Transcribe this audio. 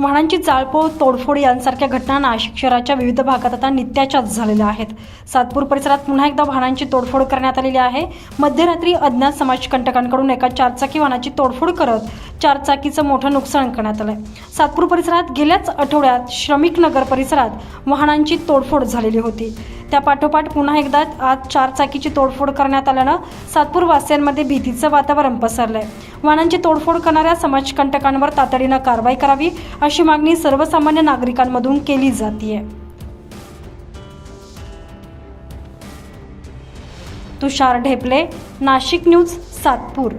वाहनांची जाळपोळ तोडफोड यांसारख्या घटना नाशिक शहराच्या विविध भागात आता नित्याच्याच झालेल्या आहेत. सातपूर परिसरात पुन्हा एकदा वाहनांची तोडफोड करण्यात आलेली आहे. मध्यरात्री अज्ञात समाजकंटकांकडून एका चारचाकी वाहनाची तोडफोड करत चारचाकीचं मोठं नुकसान करण्यात आलंय. सातपूर परिसरात गेल्याच आठवड्यात श्रमिक नगर परिसरात वाहनांची तोडफोड झालेली होती. त्या पाठोपाठ पुन्हा एकदा आज चारचाकीची तोडफोड करण्यात आल्यानं सातपूर वासियांमध्ये भीतीचं वातावरण पसरलंय. वाहनांची तोडफोड करणाऱ्या समाजकंटकांवर तातडीनं कारवाई करावी अशी मागणी सर्वसामान्य नागरिकांमधून केली जातीये. तुषार ढेपले नाशिक न्यूज सातपूर.